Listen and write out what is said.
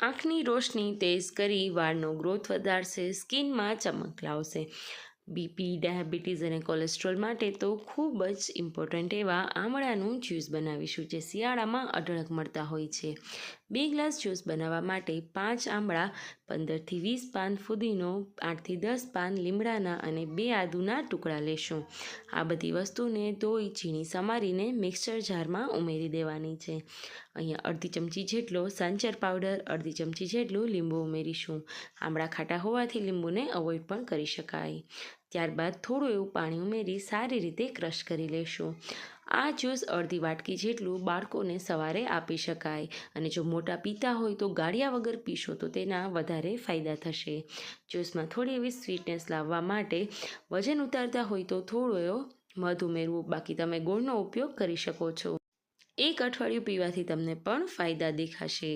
આંખની રોશની તેજ કરી વાળનો ગ્રોથ વધારશે સ્કિનમાં ચમક લાવશે. બીપી ડાયાબિટીસ અને કોલેસ્ટ્રોલ માટે તો ખૂબ જ ઇમ્પોર્ટન્ટ એવા આમળાનું જ્યુસ બનાવીશું જે શિયાળામાં અઢળક મળતા હોય છે. બે ગ્લાસ જ્યુસ બનાવવા માટે પાંચ આમળા, પંદરથી વીસ પાન ફુદીનો, આઠથી દસ પાન લીમડાના અને બે આદુના ટુકડા લેશું. આ બધી વસ્તુને ધોઈ, ઝીણી સમારીને મિક્સર જારમાં ઉમેરી દેવાની છે. અહીંયા અડધી ચમચી જેટલો સાંચર પાવડર અડધી ચમચી જેટલું લીંબુ ઉમેરીશું. આમળા ખાટા હોવાથી લીંબુને અવોઇડ પણ કરી શકાય. ત્યારબાદ થોડું એવું પાણી ઉમેરી સારી રીતે ક્રશ કરી લેશું. આ જ્યુસ અડધી વાટકી જેટલું બાળકોને સવારે આપી શકાય અને જો મોટા પીતા હોય તો ગાળિયા વગર પીશો તો તેના વધારે ફાયદા થશે. જ્યુસમાં થોડી એવી સ્વીટનેસ લાવવા માટે વજન ઉતારતા હોય તો થોડો એવો મધ ઉમેરવું. બાકી તમે ગોળનો ઉપયોગ કરી શકો છો. એક અઠવાડિયું પીવાથી તમને પણ ફાયદા દેખાશે.